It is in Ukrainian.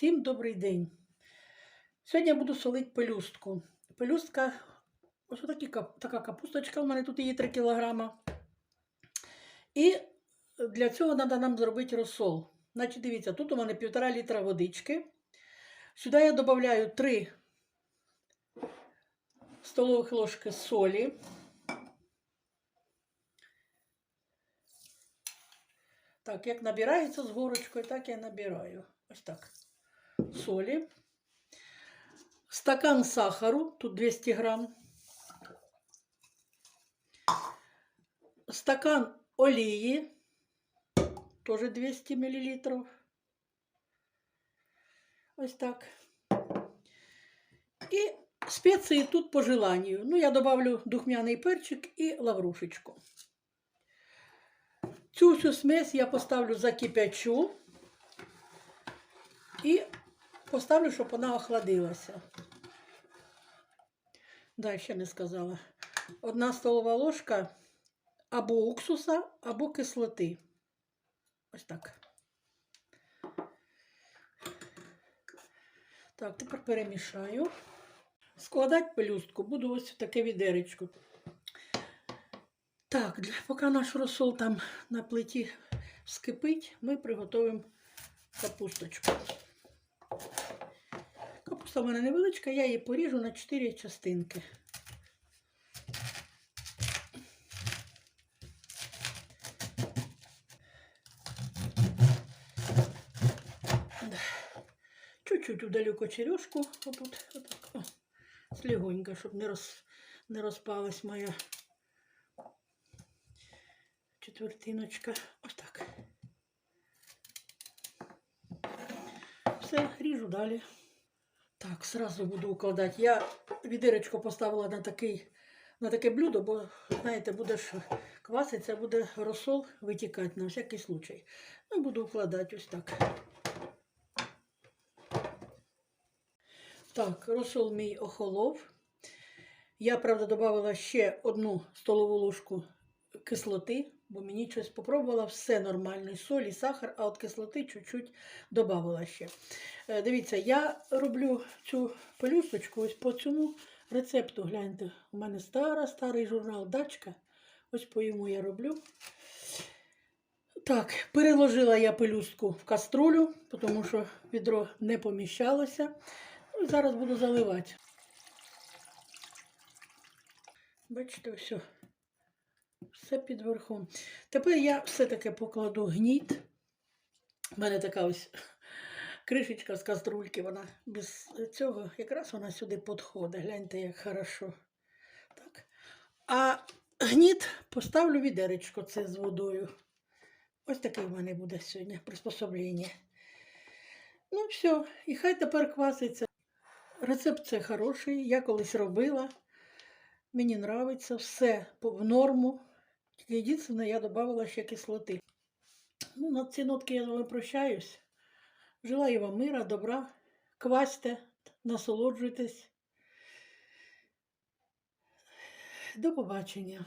Всім добрий день. Сьогодні я буду солити пелюстку. Пелюстка, ось такі, така капусточка, у мене тут її 3 кг. І для цього треба нам зробити розсол. Значить, дивіться, тут у мене 1,5 літра водички. Сюди я додаю 3 столових ложки солі. Так, як набирається з горочкою, так я набираю. Ось так. Солі. Стакан сахару, тут 200 грам. Стакан олії, теж 200 мл. Ось так. І спеції тут по желанию. Ну, я добавлю духмяний перчик і лаврушечку. Цю всю смесь я поставлю закипячу і поставлю, щоб вона охладилася. Да, ще не сказала. Одна столова ложка або уксуса, або кислоти. Ось так. Так, тепер перемішаю. Складати пелюстку буду ось в таке відеречко. Так, для, поки наш розсол там на плиті скипить, ми приготуємо капусточку. Капуста в мене невеличка, я її поріжу на 4 частинки. Чуть-чуть удалю кочерюшку, отут, отак, о, слегонько, щоб не, роз, не розпалась моя четвертиночка. Ось так. Все, ріжу далі. Так, сразу буду укладати. Я відеречко поставила на, такий, на таке блюдо, бо, знаєте, буде кваситься, буде розсол витікати на всякий случай. Ну, буду укладати ось так. Так, розсол мій охолов. Я, правда, додала ще одну столову ложку кислоти, бо мені щось спробувала, все нормально, і соль, і сахар, а от кислоти чуть-чуть додавала ще. Е, Дивіться, я роблю цю пелюсточку ось по цьому рецепту. Гляньте, у мене стара, старий журнал Дачка. Ось по йому я роблю. Так, переложила я пелюстку в каструлю, тому що відро не поміщалося. Ну, зараз буду заливати. Бачите, все. Все під верхом. Тепер я все-таки покладу гніт. У мене така ось кришечка з каструльки, вона без цього якраз вона сюди підходить. Гляньте, як хорошо. Так. А гніт поставлю відеречко це з водою. Ось таке в мене буде сьогодні приспособлення. Ну, все, і хай тепер кваситься. Рецепт це хороший, я колись робила. Мені подобається все в норму. Єдине, я добавила ще кислоти. Ну, на ці нотки я з вами прощаюсь. Желаю вам мира, добра. Квасьте, насолоджуйтесь. До побачення.